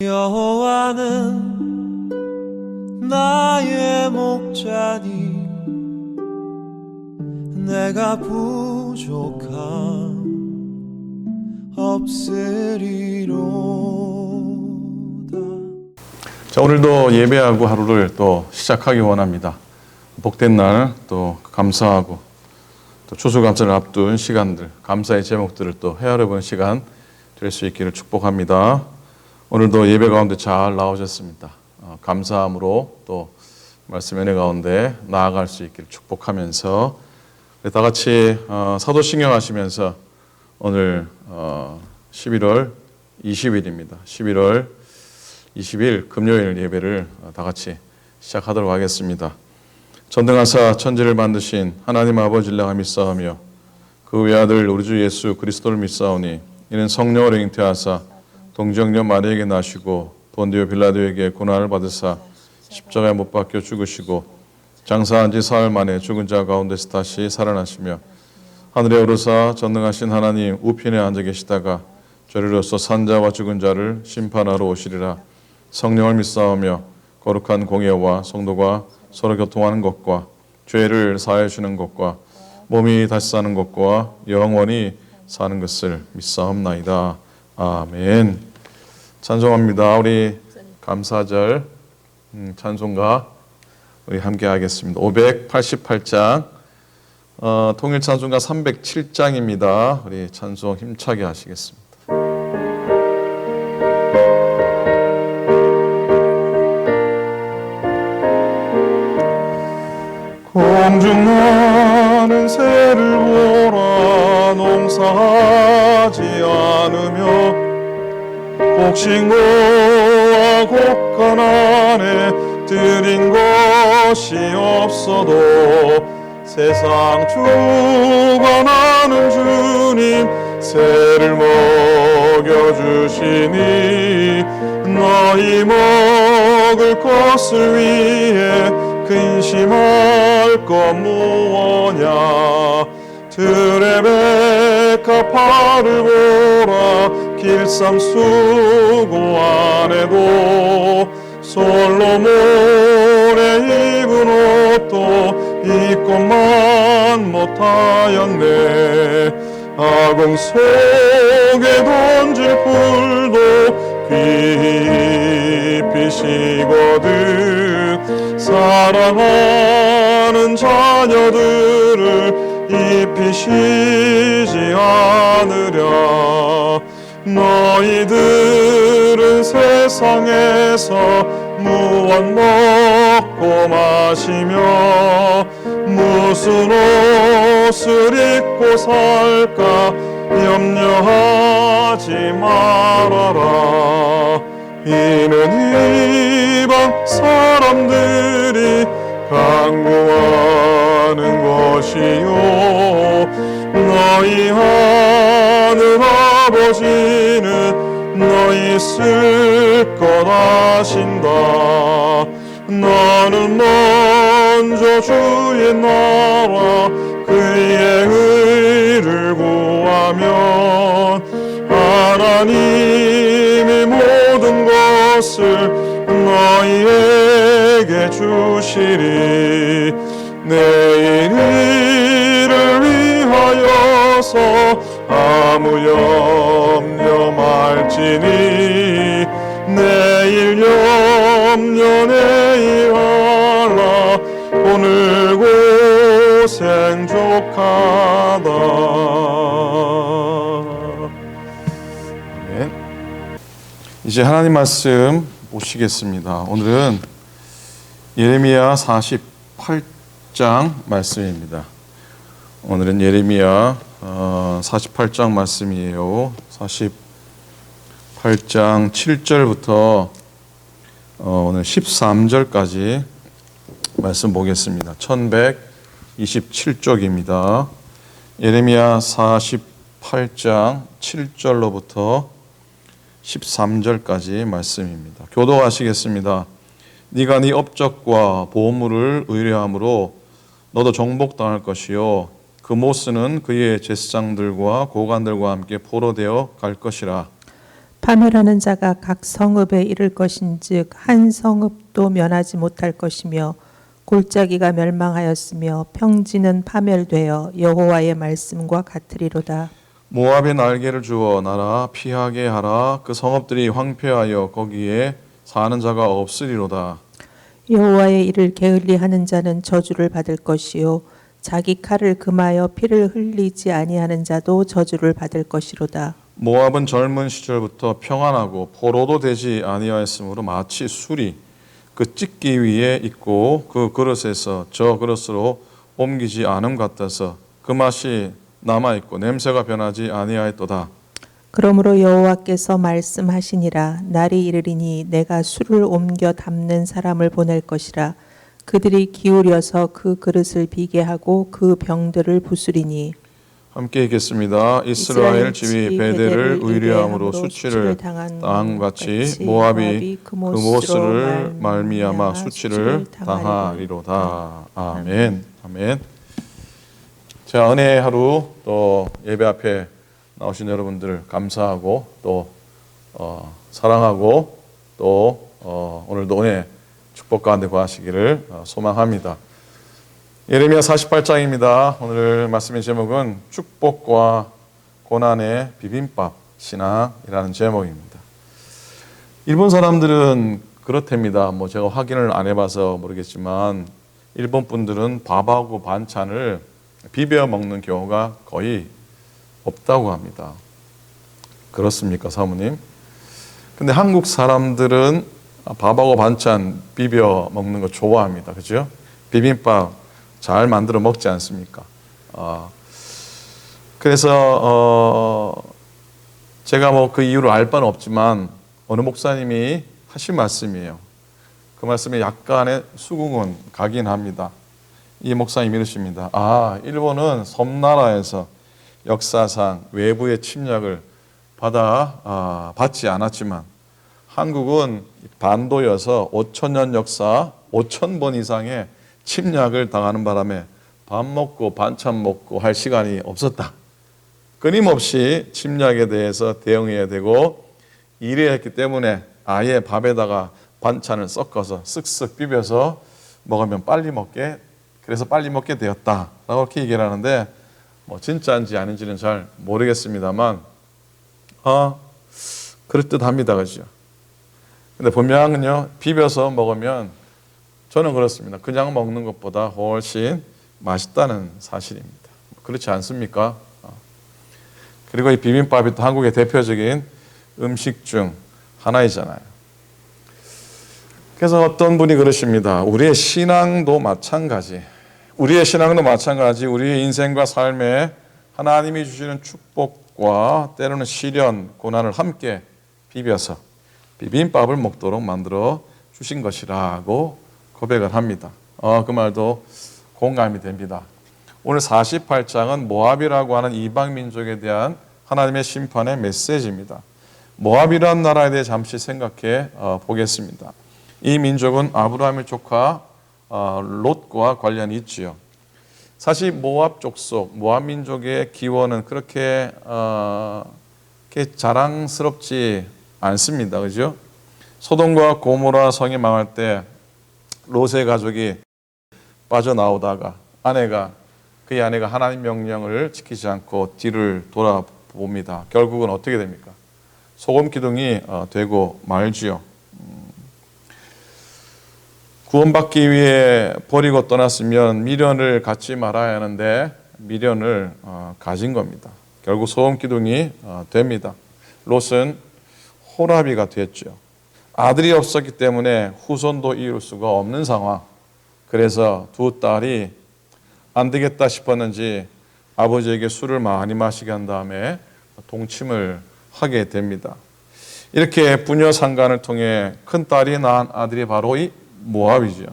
여호와는 나의 목자니 내가 부족함 없으리로다 자, 오늘도 예배하고 하루를 또 시작하기 원합니다. 복된 날 또 감사하고 또 추수감사를 앞둔 시간들, 감사의 제목들을 또 헤아려보는 시간 될 수 있기를 축복합니다. 오늘도 예배 가운데 잘 나오셨습니다. 어, 감사함으로 또 말씀 은혜 가운데 나아갈 수 있기를 축복하면서 다 같이 어, 사도신경 하시면서 오늘 어, 11월 20일입니다. 11월 20일 금요일 예배를 다 같이 시작하도록 하겠습니다. 전등하사 천지를 만드신 하나님 아버지를 내가 믿사오며 그 외아들 우리 주 예수 그리스도를 믿사오니 이는 성령으로 잉태하사 동정녀 마리에게 나시고 본디오 빌라도에게 고난을 받으사 십자가에 못 박혀 죽으시고 장사한 지 사흘 만에 죽은 자 가운데서 다시 살아나시며 하늘에 오르사 전능하신 하나님 우편에 앉아 계시다가 저리로서 산자와 죽은 자를 심판하러 오시리라 성령을 믿사오며 거룩한 공예와 성도가 서로 교통하는 것과 죄를 사해 주는 것과 몸이 다시 사는 것과 영원히 사는 것을 믿사옵나이다. 아멘. 찬송합니다. 우리 감사절 음, 찬송가 함께 하겠습니다. 588장 어, 통일 찬송가 307장입니다. 우리 찬송 힘차게 하시겠습니다. 공중 곡식모아 곡간 안에 들인 것이 없어도 세상 주관하는 주님 새를 먹여주시니 너희 먹을 것을 위해 근심할 것 무엇냐? 들의 백합화를 보라 길쌈 수고 안에도 솔로몬의 입은 옷도 입고만 못하였네. 아궁 속에 던질 풀도 깊이 식거든. 사랑하는 자녀들을 입히시지 않으랴 너희들은 세상에서 무엇 먹고 마시며 무슨 옷을 입고 살까 염려하지 말아라. 이는 이방 사람들이 강구하는 것이요 너희 하늘 아버지는 너희 쓸것 아신다. 나는 먼저 주의 나라 그의 의를 구하면 하나님 이제 하나님 말씀 보시겠습니다. 오늘은 예레미야 48장 말씀입니다. 오늘은 예레미야 48장 말씀이에요. 48장 7절부터 어, 오늘 13절까지 말씀 보겠습니다. 1127쪽입니다. 예레미야 48장 7절로부터 13절까지 말씀입니다. 교도하시겠습니다. 네가 네 업적과 보물을 의뢰함으로 너도 정복당할 것이요 그 모스는 그의 제사장들과 고관들과 함께 포로되어 갈 것이라 파멸하는 자가 각 성읍에 이를 것인즉 한 성읍도 면하지 못할 것이며 골짜기가 멸망하였으며 평지는 파멸되어 여호와의 말씀과 같으리로다. 모압의 날개를 주어 나라 피하게 하라. 그 성읍들이 황폐하여 거기에 사는 자가 없으리로다. 여호와의 일을 게을리하는 자는 저주를 받을 것이요. 자기 칼을 금하여 피를 흘리지 아니하는 자도 저주를 받을 것이로다. 모압은 젊은 시절부터 평안하고 포로도 되지 아니하였으므로 마치 술이 그 찢기 위에 있고 그 그릇에서 저 그릇으로 옮기지 않음 같아서 그 맛이 남아 있고 냄새가 변하지 아니하였도다. 그러므로 여호와께서 말씀하시니라 날이 이르리니 내가 술을 옮겨 담는 사람을 보낼 것이라 그들이 기울여서 그 그릇을 비게 하고 그 병들을 부수리니 함께 읽겠습니다. 이스라엘 집이 베델을 의뢰함으로 수치를 당한 같이 모압이 그 모스를 말미암아 수치를 당하리로다. 아멘. 아멘. 자 은혜의 하루 또 예배 앞에 나오신 여러분들 감사하고 또 어, 사랑하고 또 어, 오늘도 은혜 축복 가운데 거하시기를 어, 소망합니다. 예레미야 48장입니다. 오늘 말씀의 제목은 축복과 고난의 비빔밥 신앙이라는 제목입니다. 일본 사람들은 그렇답니다. 뭐 제가 확인을 안 해봐서 모르겠지만 일본 분들은 밥하고 반찬을 비벼 먹는 경우가 거의 없다고 합니다. 그렇습니까, 사모님? 근데 한국 사람들은 밥하고 반찬 비벼 먹는 거 좋아합니다. 그죠? 비빔밥 잘 만들어 먹지 않습니까? 어, 그래서 어, 제가 뭐 그 이유를 알 바는 없지만 어느 목사님이 하신 말씀이에요. 그 말씀에 약간의 수긍은 가긴 합니다. 이 목사님 이러십니다. 아, 일본은 섬나라에서 역사상 외부의 침략을 받아 아, 받지 않았지만 한국은 반도여서 5천 년 역사 5천 번 이상의 침략을 당하는 바람에 밥 먹고 반찬 먹고 할 시간이 없었다. 끊임없이 침략에 대해서 대응해야 되고 일해야 했기 때문에 아예 밥에다가 반찬을 섞어서 쓱쓱 비벼서 먹으면 빨리 먹게 그래서 빨리 먹게 되었다 라고 이렇게 얘기를 하는데 뭐 진짜인지 아닌지는 잘 모르겠습니다만 아 그럴듯합니다. 그죠? 근데 분명은요. 비벼서 먹으면 저는 그렇습니다. 그냥 먹는 것보다 훨씬 맛있다는 사실입니다. 그렇지 않습니까? 어. 그리고 이 비빔밥이 또 한국의 대표적인 음식 중 하나이잖아요. 그래서 어떤 분이 그러십니다. 우리의 신앙도 마찬가지 우리의 신앙도 마찬가지 우리의 인생과 삶에 하나님이 주시는 축복과 때로는 시련, 고난을 함께 비벼서 비빔밥을 먹도록 만들어 주신 것이라고 고백을 합니다. 어, 그 말도 공감이 됩니다. 오늘 48장은 모압이라고 하는 이방 민족에 대한 하나님의 심판의 메시지입니다. 모압이라는 나라에 대해 잠시 생각해 어, 보겠습니다. 이 민족은 아브라함의 조카 어, 롯과 관련이 있지요. 사실 모압 족속, 모압 민족의 기원은 그렇게 어, 자랑스럽지 않습니다. 그죠? 소돔과 고모라 성이 망할 때 롯의 가족이 빠져나오다가 아내가 그의 아내가 하나님 명령을 지키지 않고 뒤를 돌아봅니다. 결국은 어떻게 됩니까? 소금 기둥이 어, 되고 말지요. 구원받기 위해 버리고 떠났으면 미련을 갖지 말아야 하는데 미련을 어, 가진 겁니다. 결국 소음 기둥이 어, 됩니다. 롯은 호라비가 됐죠. 아들이 없었기 때문에 후손도 이룰 수가 없는 상황. 그래서 두 딸이 안 되겠다 싶었는지 아버지에게 술을 많이 마시게 한 다음에 동침을 하게 됩니다. 이렇게 부녀 상간을 통해 큰 딸이 낳은 아들이 바로 이 모압이죠.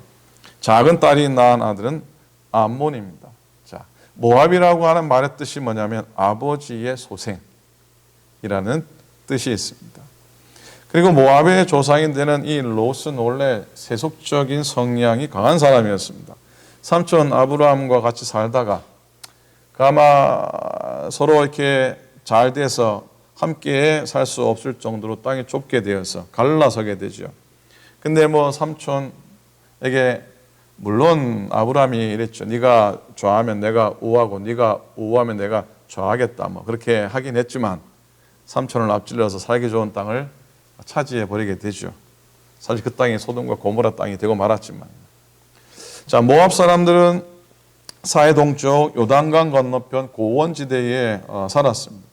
작은 딸이 낳은 아들은 암몬입니다. 자, 모압이라고 하는 말의 뜻이 뭐냐면 아버지의 소생이라는 뜻이 있습니다. 그리고 모압의 조상이 되는 이 롯은 원래 세속적인 성향이 강한 사람이었습니다. 삼촌 아브라함과 같이 살다가 아마 서로 이렇게 잘 돼서 함께 살 수 없을 정도로 땅이 좁게 되어서 갈라서게 되죠. 근데 뭐 삼촌에게 물론 아브라함이 이랬죠. 네가 좌하면 내가 우하고 네가 우하면 내가 좌하겠다. 뭐 그렇게 하긴 했지만 삼촌을 앞질러서 살기 좋은 땅을 차지해 버리게 되죠. 사실 그 땅이 소돔과 고모라 땅이 되고 말았지만 자 모압 사람들은 사해 동쪽 요단강 건너편 고원 지대에 어, 살았습니다.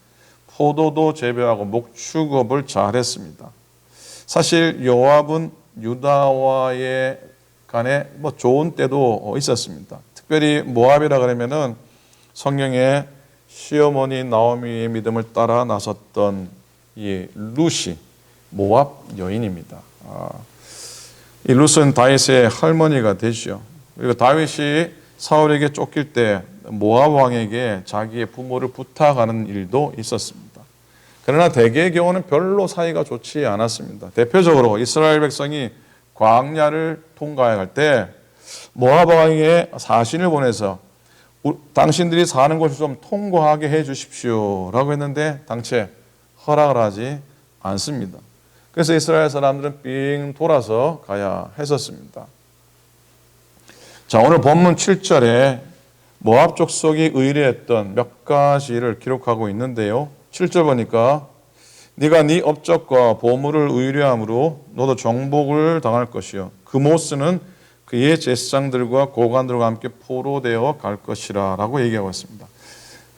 포도도 재배하고 목축업을 잘했습니다. 사실 요압은 유다와의 간에 뭐 좋은 때도 어, 있었습니다. 특별히 모압이라 그러면은 성경에 시어머니 나오미의 믿음을 따라 나섰던 이 루시 모압 여인입니다. 아, 이 루스는 다윗의 할머니가 되죠. 그리고 다윗이 사울에게 쫓길 때 모압 왕에게 자기의 부모를 부탁하는 일도 있었습니다. 그러나 대개의 경우는 별로 사이가 좋지 않았습니다. 대표적으로 이스라엘 백성이 광야를 통과해 갈때 왕에게 사신을 보내서 우- 당신들이 사는 곳을 좀 통과하게 해 주십시오라고 했는데 당최 허락을 하지 않습니다. 그래서 이스라엘 사람들은 삥 돌아서 가야 했었습니다. 자, 오늘 본문 7절에 모압 족속이 의뢰했던 몇 가지를 기록하고 있는데요. 7절 보니까 네가 네 업적과 보물을 의뢰함으로 너도 정복을 당할 것이요 그모스는 그의 제사장들과 고관들과 함께 포로되어 갈 것이라라고 얘기하고 있습니다.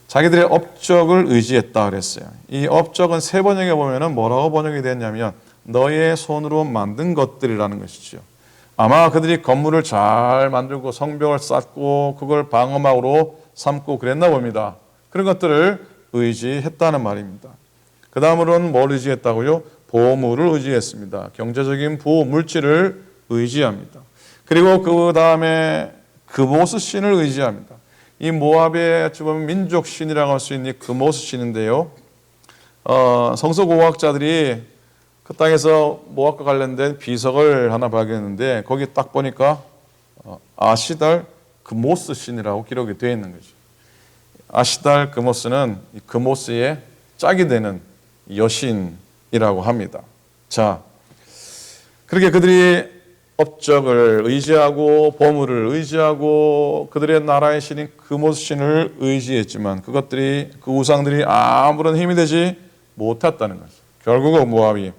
자기들의 업적을 의지했다 그랬어요. 이 업적은 세 번역에 보면은 뭐라고 번역이 됐냐면 너의 손으로 만든 것들이라는 것이죠. 아마 그들이 건물을 잘 만들고 성벽을 쌓고 그걸 방어막으로 삼고 그랬나 봅니다. 그런 것들을 의지했다는 말입니다. 그 다음으로는 뭘 의지했다고요? 보물을 의지했습니다. 경제적인 부 물질을 의지합니다. 그리고 그 다음에 그모스 신을 의지합니다. 이 모압의 어찌 보면 민족 신이라고 할 수 있는 이 그모스 신인데요. 어, 성서고학자들이 그 땅에서 모압과 관련된 비석을 하나 발견했는데 거기 딱 보니까 어, 아시달 그모스 신이라고 기록이 되어 있는 거죠. 아시달 그모스는 이 그모스의 짝이 되는 여신이라고 합니다. 자, 그렇게 그들이 업적을 의지하고 보물을 의지하고 그들의 나라의 신인 그모스 신을 의지했지만 그것들이 그 우상들이 아무런 힘이 되지 못했다는 거죠. 결국은 모압이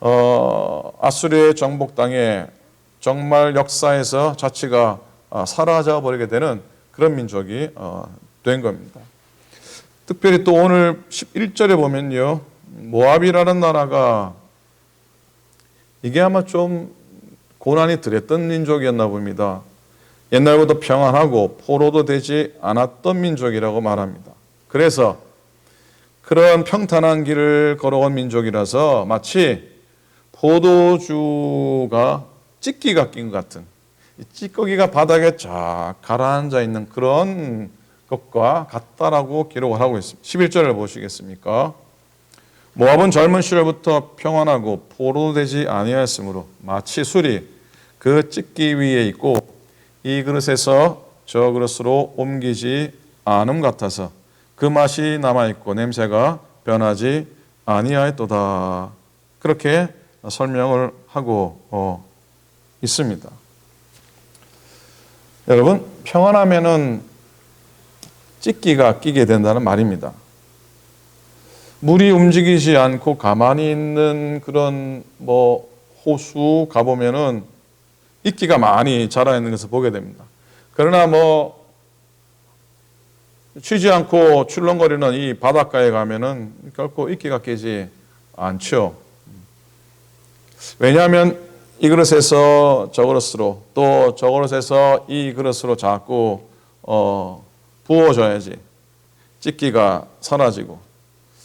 어, 아수리의 정복 당에 정말 역사에서 자치가 아, 사라져 버리게 되는 그런 민족이 어, 된 겁니다. 특별히 또 오늘 11절에 보면요. 모압이라는 나라가 이게 아마 좀 고난이 들었던 민족이었나 봅니다. 옛날부터 평안하고 포로도 되지 않았던 민족이라고 말합니다. 그래서 그런 평탄한 길을 걸어온 민족이라서 마치 포도주가 찢기가 낀 것 같은 이 찌꺼기가 바닥에 쫙 가라앉아 있는 그런 것과 같다라고 기록을 하고 있습니다. 11절을 보시겠습니까? 모압은 젊은 시절부터 평안하고 포로되지 아니하였으므로 마치 술이 그 찢기 위에 있고 이 그릇에서 저 그릇으로 옮기지 않음 같아서 그 맛이 남아 있고 냄새가 변하지 아니하였도다. 그렇게 설명을 하고 어, 있습니다. 여러분 평안하면은 찢기가 끼게 된다는 말입니다. 물이 움직이지 않고 가만히 있는 그런 뭐 호수 가보면은 이끼가 많이 자라 있는 것을 보게 됩니다. 그러나 뭐 쉬지 않고 출렁거리는 이 바닷가에 가면은 결코 이끼가 끼지 않죠. 왜냐하면 이 그릇에서 저 그릇으로 또 저 그릇에서 이 그릇으로 자꾸 어, 부어줘야지 찢기가 사라지고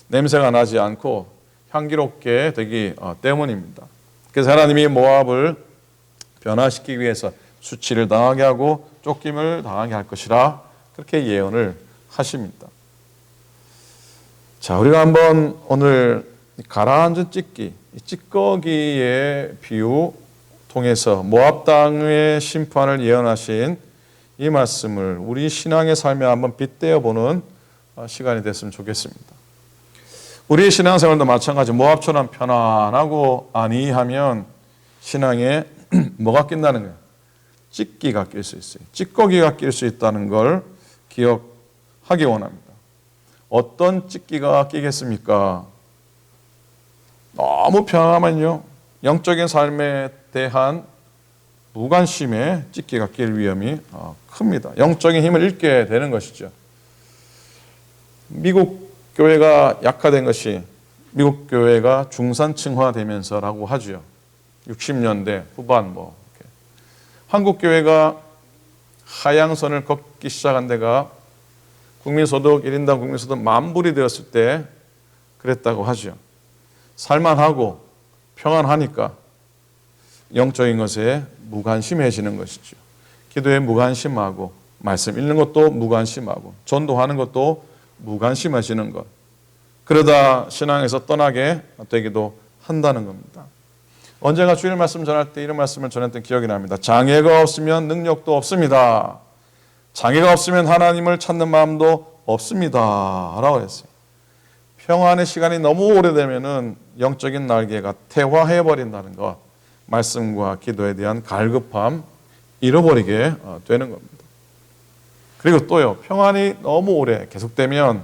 냄새가 나지 않고 향기롭게 되기 어, 때문입니다. 그래서 하나님이 모압을 변화시키기 위해서 수치를 당하게 하고 쫓김을 당하게 할 것이라 그렇게 예언을 하십니다. 자, 우리가 한번 오늘 이 가라앉은 찢기, 이 찌꺼기의 비유 통해서 모압 땅의 심판을 예언하신 이 말씀을 우리 신앙의 삶에 한번 빗대어 보는 어, 시간이 됐으면 좋겠습니다. 우리의 신앙생활도 마찬가지. 모압처럼 편안하고 안이하면 신앙에 뭐가 낀다는 거예요? 찢기가 낄 수 있어요. 찌꺼기가 낄 수 있다는 걸 기억하기 원합니다. 어떤 찢기가 끼겠습니까? 너무 편하면요. 영적인 삶에 대한 무관심에 찢기가 낄 위험이 어, 큽니다. 영적인 힘을 잃게 되는 것이죠. 미국 교회가 약화된 것이 미국 교회가 중산층화되면서라고 하죠. 60년대 후반 뭐. 한국 교회가 하향선을 걷기 시작한 데가 국민소득 1인당 국민소득 만 불이 되었을 때 그랬다고 하죠. 살만하고 평안하니까 영적인 것에 무관심해지는 것이죠. 기도에 무관심하고 말씀 읽는 것도 무관심하고 전도하는 것도 무관심해지는 것. 그러다 신앙에서 떠나게 되기도 한다는 겁니다. 언젠가 주일 말씀 전할 때 이런 말씀을 전했던 기억이 납니다. 장애가 없으면 능력도 없습니다. 장애가 없으면 하나님을 찾는 마음도 없습니다. 라고 했어요. 평안의 시간이 너무 오래되면은 영적인 날개가 퇴화해 버린다는 것. 말씀과 기도에 대한 갈급함 잃어버리게 어, 되는 겁니다. 그리고 또요. 평안이 너무 오래 계속되면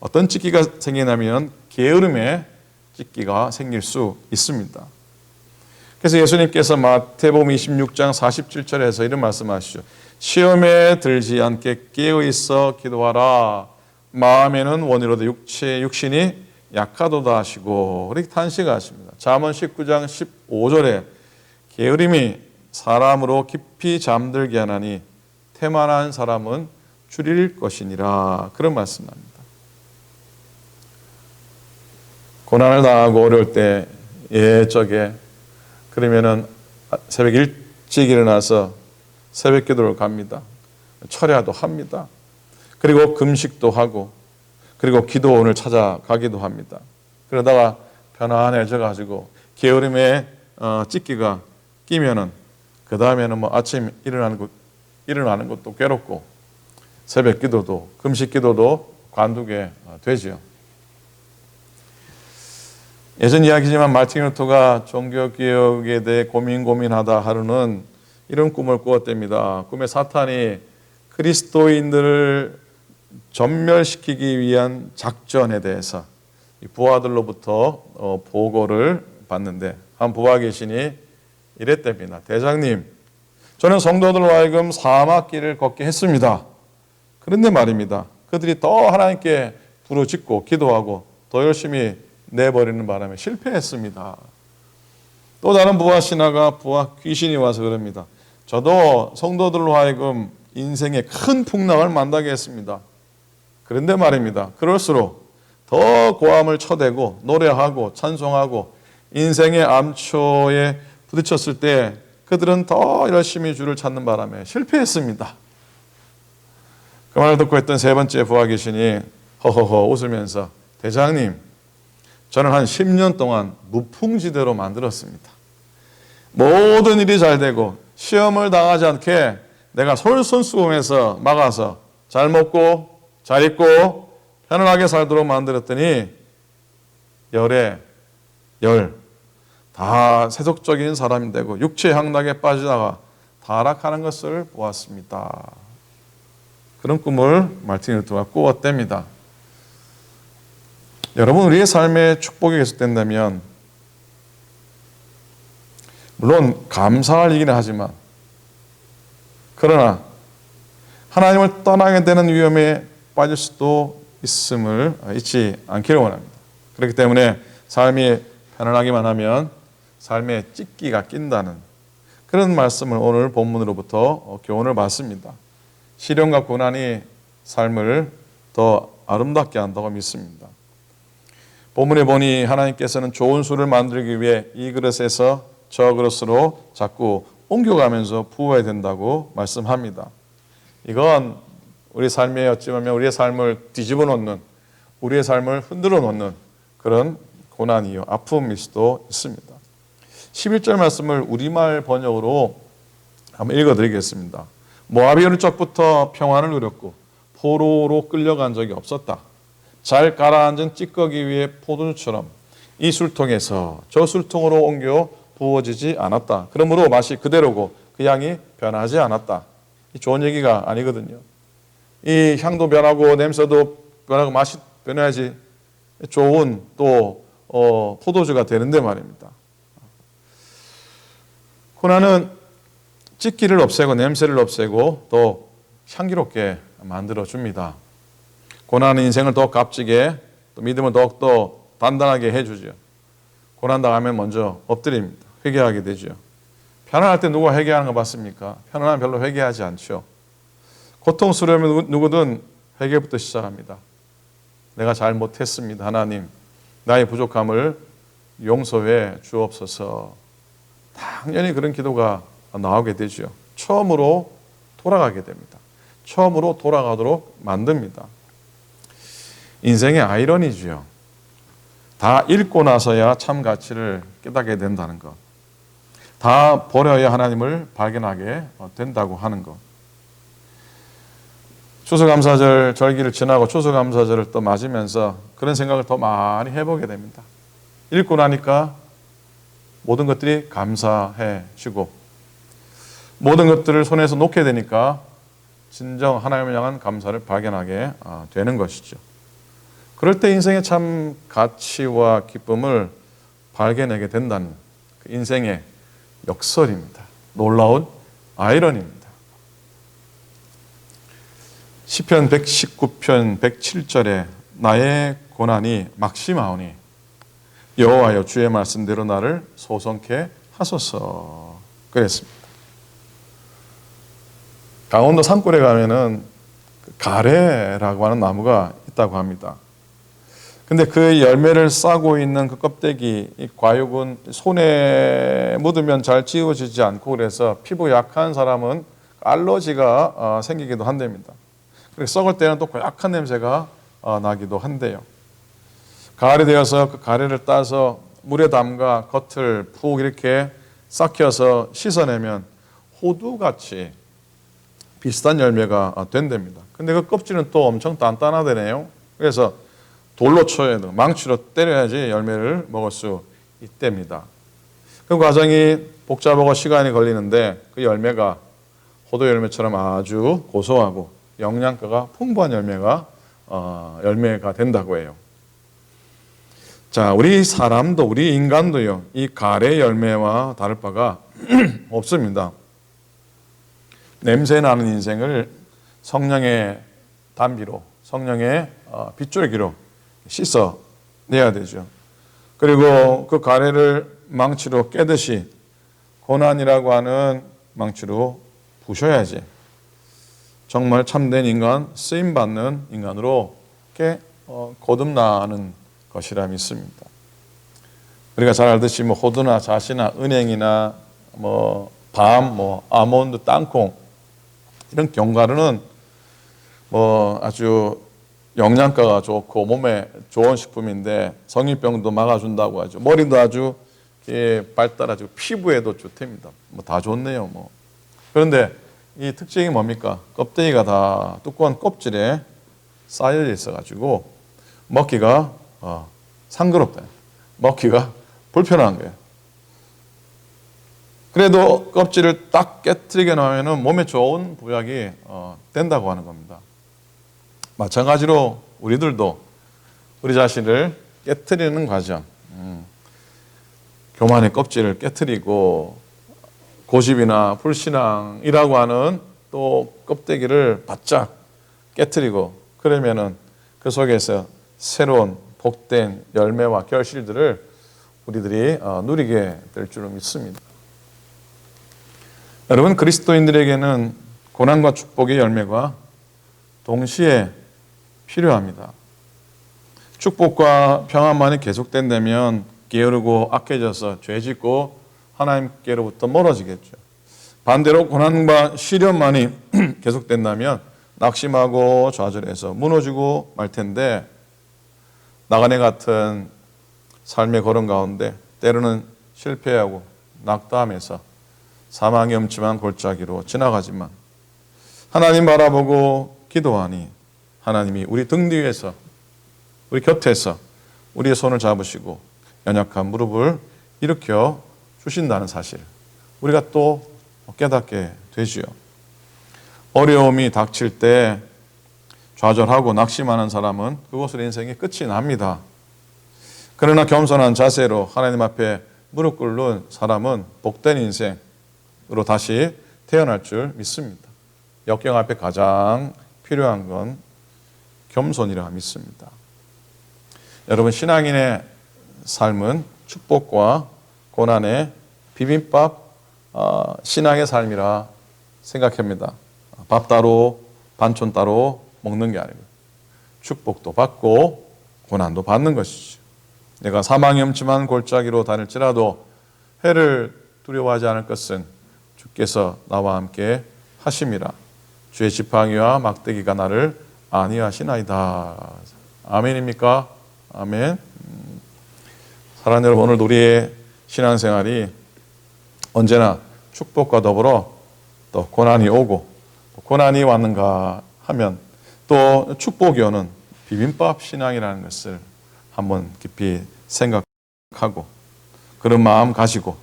어떤 찢기가 생기냐면 게으름의 찢기가 생길 수 있습니다. 그래서 예수님께서 마태복음 26장 47절에서 이런 말씀하시죠. 시험에 들지 않게 깨어 있어 기도하라. 마음에는 원이로도 육체 육신이 약하도다 하시고 이렇게 탄식하십니다. 잠언 19장 15절에 게으름이 사람으로 깊이 잠들게 하나니 태만한 사람은 줄일 것이니라 그런 말씀합니다. 고난을 당하고 어려울 때 예적에 그러면은 새벽 일찍 일어나서 새벽 기도를 갑니다. 철야도 합니다. 그리고 금식도 하고 그리고 기도원을 찾아가기도 합니다. 그러다가 편안해져 가지고 게으름에 어, 찢기가 끼면은 그 다음에는 뭐 아침 일어나는 것 일어나는 것도 괴롭고 새벽 기도도 금식 기도도 관두게 어, 되지요. 예전 이야기지만 마틴 루터가 종교 개혁에 대해 고민 고민하다 하루는 이런 꿈을 꾸었답니다. 꿈에 사탄이 그리스도인들을 전멸시키기 위한 작전에 대해서 이 부하들로부터 어, 보고를 받는데 한 부하 계시니 이랬답니다. 대장님, 저는 성도들로 하여금 사막길을 걷게 했습니다. 그런데 말입니다. 그들이 더 하나님께 부르짖고 기도하고 더 열심히 내버리는 바람에 실패했습니다. 또 다른 부하 신하가 부하 귀신이 와서 그럽니다. 저도 성도들로 하여금 인생에 큰 풍랑을 만나게 했습니다. 그런데 말입니다. 그럴수록 더 고함을 쳐대고 노래하고 찬송하고 인생의 암초에 부딪혔을 때 그들은 더 열심히 주를 찾는 바람에 실패했습니다. 그 말을 듣고 했던 세 번째 부하 귀신이 허허허 웃으면서 대장님 저는 한 10년 동안 무풍지대로 만들었습니다. 모든 일이 잘 되고 시험을 당하지 않게 내가 솔선수범해서 막아서 잘 먹고 잘 입고 편안하게 살도록 만들었더니 열에 열, 다 세속적인 사람이 되고 육체 향락에 빠지다가 타락하는 것을 보았습니다. 그런 꿈을 마틴 루터가 꾸었답니다. 여러분 우리의 삶에 축복이 계속된다면 물론 감사할 일이긴 하지만 그러나 하나님을 떠나게 되는 위험에 빠질 수도 있음을 잊지 않기를 원합니다. 그렇기 때문에 삶이 편안하기만 하면 삶에 찢기가 낀다는 그런 말씀을 오늘 본문으로부터 교훈을 받습니다. 시련과 고난이 삶을 더 아름답게 한다고 믿습니다. 본문에 보니 하나님께서는 좋은 술을 만들기 위해 이 그릇에서 저 그릇으로 자꾸 옮겨가면서 부어야 된다고 말씀합니다. 이건 우리 삶에 어찌 보면 우리의 삶을 뒤집어 놓는 우리의 삶을 흔들어 놓는 그런 고난이요 아픔일 수도 있습니다. 11절 말씀을 우리말 번역으로 한번 읽어 드리겠습니다. 모압이 어느 적부터 평안을 누렸고 포로로 끌려간 적이 없었다. 잘 가라앉은 찌꺼기 위에 포도주처럼 이 술통에서 저 술통으로 옮겨 부어지지 않았다. 그러므로 맛이 그대로고 그 향이 변하지 않았다. 이 좋은 얘기가 아니거든요. 이 향도 변하고 냄새도 변하고 맛이 변해야지 좋은 또 어, 포도주가 되는데 말입니다. 고난은 찌기를 없애고 냄새를 없애고 또 향기롭게 만들어 줍니다. 고난은 인생을 더 값지게 또 믿음을 더욱 더 단단하게 해주죠. 고난 당하면 먼저 엎드립니다. 회개하게 되죠. 편안할 때 누가 회개하는 거 봤습니까? 편안하면 별로 회개하지 않죠. 고통스러우면 누구- 누구든 회개부터 시작합니다. 내가 잘 못했습니다. 하나님, 나의 부족함을 용서해 주옵소서. 당연히 그런 기도가 나오게 되죠. 처음으로 돌아가게 됩니다. 처음으로 돌아가도록 만듭니다. 인생의 아이러니지요. 다 잃고 나서야 참 가치를 깨닫게 된다는 것. 다 버려야 하나님을 발견하게 된다고 하는 것. 추수감사절 절기를 지나고 추수감사절을 또 맞으면서 그런 생각을 더 많이 해보게 됩니다. 읽고 나니까 모든 것들이 감사해지고 모든 것들을 손에서 놓게 되니까 진정 하나님을 향한 감사를 발견하게 아, 되는 것이죠. 그럴 때 인생의 참 가치와 기쁨을 발견하게 된다는 그 인생의 역설입니다. 놀라운 아이러니입니다. 시편 119편 107절에 나의 고난이 막심하오니 여호와여 주의 말씀대로 나를 소성케 하소서 그랬습니다. 강원도 산골에 가면은 그 가래라고 하는 나무가 있다고 합니다. 근데 그 열매를 싸고 있는 그 껍데기, 이 과육은 손에 묻으면 잘 지워지지 않고 그래서 피부 약한 사람은 알러지가 어, 생기기도 한답니다. 썩을 때는 또 고약한 냄새가 어, 나기도 한대요. 가을이 되어서 그 가래를 따서 물에 담가 겉을 푹 이렇게 삭혀서 씻어내면 호두같이 비슷한 열매가 어, 된답니다. 근데 그 껍질은 또 엄청 단단하대네요. 그래서 돌로 쳐야 돼. 망치로 때려야지 열매를 먹을 수 있답니다. 그 과정이 복잡하고 시간이 걸리는데 그 열매가 호두 열매처럼 아주 고소하고 영양가가 풍부한 열매가 어, 열매가 된다고 해요. 자, 우리 사람도 우리 인간도요. 이 가래 열매와 다를 바가 없습니다. 냄새 나는 인생을 성령의 담비로 성령의 어, 빗줄기로 씻어 내야 되죠. 그리고 그 가래를 망치로 깨듯이 고난이라고 하는 망치로 부셔야지. 정말 참된 인간, 쓰임 받는 인간으로 이렇게 어, 거듭나는 것이라 믿습니다. 우리가 잘 알듯이 뭐 호두나 자시나 은행이나 뭐 밤, 뭐 아몬드, 땅콩 이런 견과류는 뭐 아주 영양가가 좋고 몸에 좋은 식품인데 성인병도 막아준다고 하죠. 머리도 아주 예, 발달하고 피부에도 좋답니다. 뭐 다 좋네요. 뭐 그런데 이 특징이 뭡니까? 껍데기가 다 두꺼운 껍질에 쌓여 있어가지고 먹기가 어, 상그럽다. 먹기가 불편한 거예요. 그래도 껍질을 딱 깨뜨리게 나면은 몸에 좋은 부약이 어, 된다고 하는 겁니다. 마찬가지로 우리들도 우리 자신을 깨뜨리는 과정, 음, 교만의 껍질을 깨뜨리고 고집이나 불신앙이라고 하는 또 껍데기를 바짝 깨뜨리고 그러면은 그 속에서 새로운 복된 열매와 결실들을 우리들이 어, 누리게 될 줄을 믿습니다. 여러분 그리스도인들에게는 고난과 축복의 열매가 동시에 필요합니다. 축복과 평안만이 계속된다면 게으르고 악해져서 죄짓고 하나님께로부터 멀어지겠죠. 반대로 고난과 시련만이 계속된다면 낙심하고 좌절해서 무너지고 말 텐데 나가네 같은 삶의 걸음 가운데 때로는 실패하고 낙담해서 사망이 엄침한 골짜기로 지나가지만 하나님 바라보고 기도하니 하나님이 우리 등 뒤에서 우리 곁에서 우리의 손을 잡으시고 연약한 무릎을 일으켜 주신다는 사실 우리가 또 깨닫게 되지요. 어려움이 닥칠 때 좌절하고 낙심하는 사람은 그곳으로 인생의 끝이 납니다. 그러나 겸손한 자세로 하나님 앞에 무릎 꿇는 사람은 복된 인생으로 다시 태어날 줄 믿습니다. 역경 앞에 가장 필요한 건 겸손이라 믿습니다. 여러분 신앙인의 삶은 축복과 고난의 비빔밥 어, 신앙의 삶이라 생각합니다. 밥 따로 반찬 따로 먹는 게 아니고 축복도 받고 고난도 받는 것이죠. 내가 사망이 엄침한 골짜기로 다닐지라도 해를 두려워하지 않을 것은 주께서 나와 함께 하심이라 주의 지팡이와 막대기가 나를 안위하시나이다. 아멘입니까? 아멘. 음, 사랑하는 여러분 오늘 우리의 신앙생활이 언제나 축복과 더불어 또 고난이 오고 고난이 왔는가 하면 또 축복이 오는 비빔밥 신앙이라는 것을 한번 깊이 생각하고 그런 마음 가지고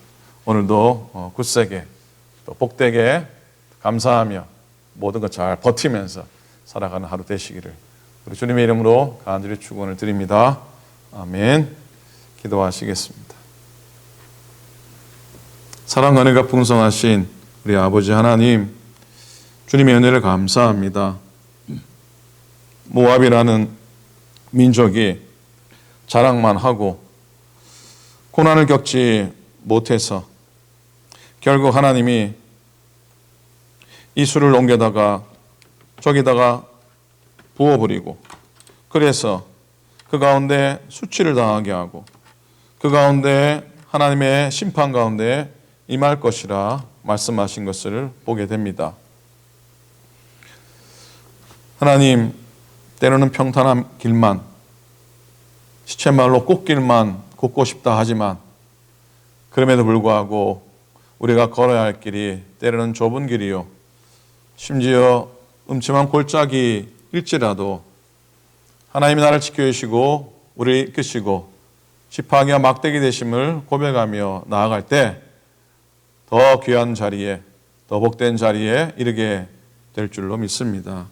오늘도 어, 굳세게 또 복되게 감사하며 모든 것 잘 버티면서 살아가는 하루 되시기를 우리 주님의 이름으로 간절히 축원을 드립니다. 아멘. 기도하시겠습니다. 사랑 은혜가 풍성하신 우리 아버지 하나님 주님의 은혜를 감사합니다. 모압이라는 민족이 자랑만 하고 고난을 겪지 못해서 결국 하나님이 이 술을 옮겨다가 저기다가 부어버리고 그래서 그 가운데 수치를 당하게 하고 그 가운데 하나님의 심판 가운데 임할 것이라 말씀하신 것을 보게 됩니다. 하나님 때로는 평탄한 길만 시체말로 꽃길만 걷고 싶다 하지만 그럼에도 불구하고 우리가 걸어야 할 길이 때로는 좁은 길이요 심지어 음침한 골짜기일지라도 하나님이 나를 지켜주시고 우리를 이끄시고 지팡이와 막대기 되심을 고백하며 나아갈 때 더 귀한 자리에 더 복된 자리에 이르게 될 줄로 믿습니다.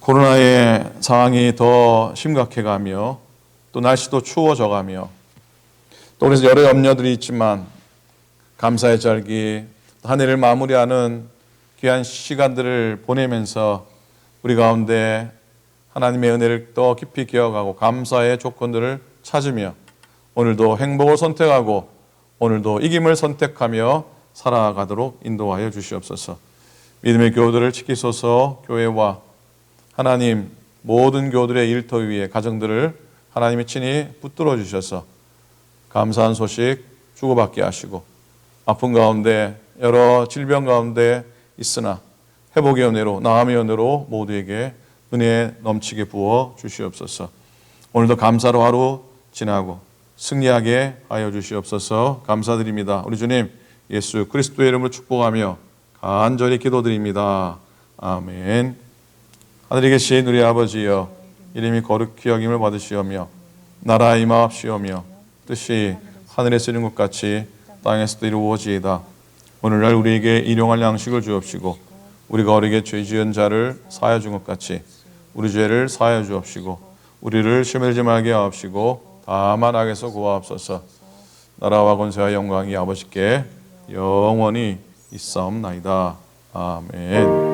코로나의 상황이 더 심각해 가며 또 날씨도 추워져 가며 또 그래서 여러 염려들이 있지만 감사의 절기 한 해를 마무리하는 귀한 시간들을 보내면서 우리 가운데 하나님의 은혜를 더 깊이 기억하고 감사의 조건들을 찾으며 오늘도 행복을 선택하고 오늘도 이김을 선택하며 살아가도록 인도하여 주시옵소서. 믿음의 교우들을 지키소서 교회와 하나님 모든 교우들의 일터 위에 가정들을 하나님이 친히 붙들어 주셔서 감사한 소식 주고받게 하시고 아픈 가운데 여러 질병 가운데 있으나 회복의 은혜로 나음의 은혜로 모두에게 은혜 넘치게 부어 주시옵소서. 오늘도 감사로 하루 지나고 승리하게 하여 주시옵소서. 감사드립니다. 우리 주님 예수 그리스도의 이름으로 축복하며 간절히 기도드립니다. 아멘. 하늘에 계신 우리 아버지여 이름이 거룩히 여김을 받으시오며 나라 임하옵시오며 뜻이 하늘에서 이룬 것 같이 땅에서도 이루어지이다. 오늘날 우리에게 일용할 양식을 주옵시고 우리가 어리게 죄 지은 자를 사하여 준 것 같이 우리 죄를 사하여 주옵시고 우리를 시험들지 말게 하옵시고 다만 악에서 구하옵소서. 나라와 권세와 영광이 아버지께 영원히 있사옵나이다. 아멘.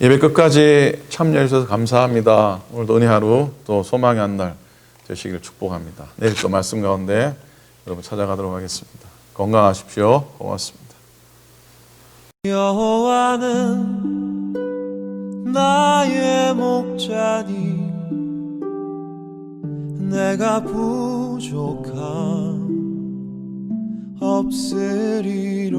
예배 끝까지 참여해 주셔서 감사합니다. 오늘도 은혜 하루 또 소망의 한 날 되시기를 축복합니다. 내일 또 말씀 가운데 여러분 찾아가도록 하겠습니다. 건강하십시오. 고맙습니다. 여호와는 나의 목자니 내가 부족함 없으리로